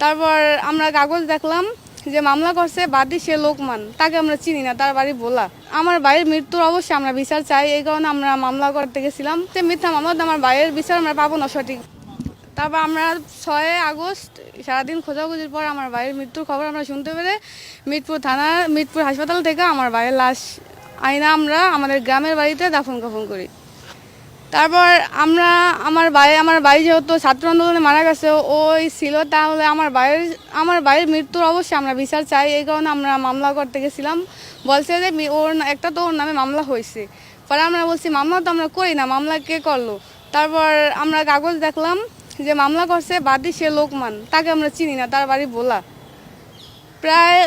তারপর আমরা কাগজ দেখলাম যে মামলা করছে বাদী সে লোকমান। তাকে আমরা চিনি না, তার বাড়ি বলা আমার ভাইয়ের মৃত্যুর অবশ্যই আমরা বিচার চাই, এই কারণে আমরা মামলা করতে গেছিলাম। যে মিথ্যা মামলা আমার ভাইয়ের বিচার আমরা পাবো না সঠিক। তারপর আমরা ছয় আগস্ট, সারাদিন খোঁজাখুঁজির পর আমার ভাইয়ের মৃত্যুর খবর আমরা শুনতে পেরে মিরপুর থানা, মিরপুর হাসপাতাল থেকে আমার ভাইয়ের লাশ আইনা আমরা আমাদের গ্রামের বাড়িতে দাফন কাফন করি। তারপর আমরা, আমার ভাই আমার ভাই যেহেতু ছাত্র আন্দোলনে মারা গেছে, ওই ছিল তাহলে আমার ভাইয়ের আমার ভাইয়ের মৃত্যুর অবশ্যই আমরা বিচার চাই। এই কারণে আমরা মামলা করতে গেছিলাম। বলছে যে ওর একটা তো ওর নামে মামলা হয়েছে। পরে আমরা বলছি, মামলা তো আমরা করি না, মামলা কে করল? তারপর আমরা কাগজ দেখলাম যে মামলা করছে বাদী সে লোকমান। তাকে আমরা চিনি না, তার বাড়ি বলা প্রায়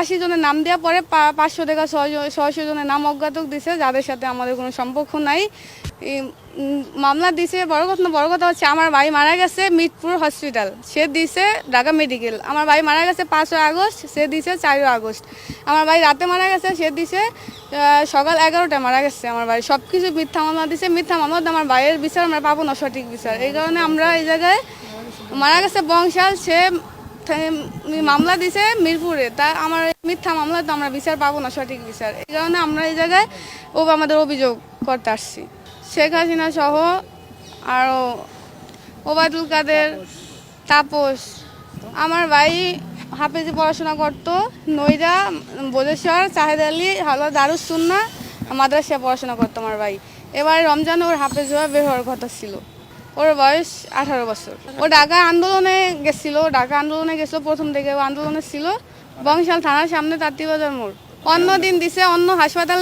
আশি জনের নাম দেওয়া পরে পাঁচশো থেকে ছয়শো জনের নাম অজ্ঞাতক দিছে, যাদের সাথে আমাদের কোনো সম্পর্ক নাই। মামলা দিছে, বড় কথা বড় কথা হচ্ছে আমার ভাই মারা গেছে মিরপুর হসপিটাল। সে দিছে ঢাকা মেডিকেল। আমার ভাই মারা গেছে পাঁচই আগস্ট, সে দিছে চারই আগস্ট। আমার ভাই রাতে মারা গেছে, সে দিছে সকাল এগারোটায় মারা গেছে আমার ভাই। সব কিছু মিথ্যা মামলা দিছে, মিথ্যা মামলা আমার ভাইয়ের বিচার আমরা পাবো না, সঠিক বিচার। এই কারণে আমরা এই জায়গায় মারা গেছে বংশাল, সে মামলা দিছে মিরপুরে। তা, আমার মিথ্যা মামলা তো আমরা বিচার পাবো না, সঠিক বিচার। এই কারণে আমরা এই জায়গায় ও আমাদের অভিযোগ করতে আসছি। শেখ হাসিনা সহ আরও ওবায়দুল কাদের, তাপস। আমার ভাই হাফেজি পড়াশোনা করতো, নইরা বোধেশ্বর চাহেদ আলী হলো দারুসুন্না মাদ্রাসায় পড়াশোনা করতো আমার ভাই। এবার রমজান ওর হাফেজ হয়ে বের হওয়ার কথা ছিল। ওর বয়স আঠারো বছর। ও ঢাকা আন্দোলনে গেছিল ঢাকা আন্দোলনে গেছিল, প্রথম থেকে আন্দোলনে ছিল। বংশাল থানার সামনে তাঁতিবাজার মোড়। অন্য দিন দিছে, অন্য হাসপাতাল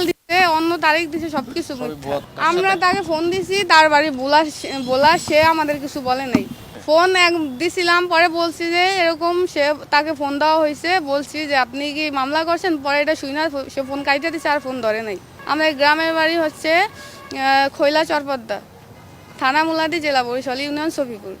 অন্য তারিখ দিছে সবকিছু মিথ্যা। আমরা তাকে ফোন দিছি তার বাড়ি বোলা বোলা সে আমাদের কিছু বলে নাই। ফোন এক দিছিলাম পরে বলছি যে এরকম সে তাকে ফোন দেওয়া হয়েছে বলছি যে আপনি কি মামলা করছেন? পরে এটা শুই না সে ফোন কাইটে দিছে আর ফোন ধরে নাই। আমাদের গ্রামের বাড়ি হচ্ছে খৈলা চরপদ্দা থানা মুলাদি জেলা বরিশাল ইউনিয়ন সফিপুর।